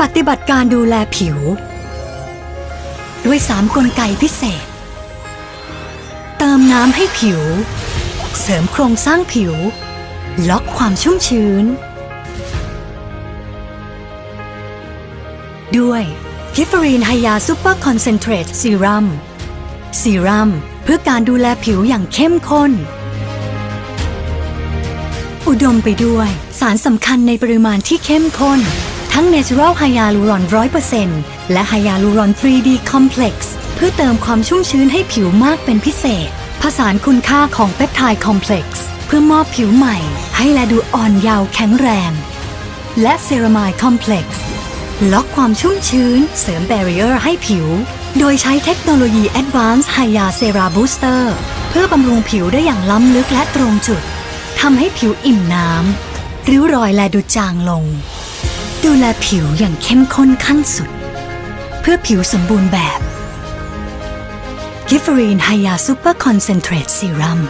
ปฏิบัติการดูแลผิว ด้วยสามกลไกพิเศษ เติมน้ำให้ผิว เสริมโครงสร้างผิว ล็อกความชุ่มชื้น ด้วยกิฟรีนไฮยาซูเปอร์คอนเซนเทรตซีรัมซีรัมเพื่อการดูแลผิวอย่างเข้มข้น อุดมไปด้วยสารสำคัญในปริมาณที่เข้มข้น ทั้ง Natural Hyaluron 100%และ Hyaluron 3D Complex เพื่อเติมความชุ่มชื้นให้ผิวมากเป็นพิเศษ ผสานคุณค่าของเปปไทด์คอมเพล็กซ์เพื่อมอบผิวใหม่ ให้แลดูอ่อนเยาว์แข็งแรง และเซรามายคอมเพล็กซ์ล็อกความชุ่มชื้น เสริมแบรียร์ให้ผิว โดยใช้เทคโนโลยี Advanced Hya Cera Booster เพื่อบำรุงผิวได้อย่างล้ำลึกและตรงจุดทำให้ผิวอิ่มน้ำริ้วรอยแลดูจางลง ดูแลผิวอย่างเข้มข้นขั้นสุด เพื่อผิวสมบูรณ์แบบกิฟฟรีนไฮยาซูเปอร์คอนเซนเทรตซีรัม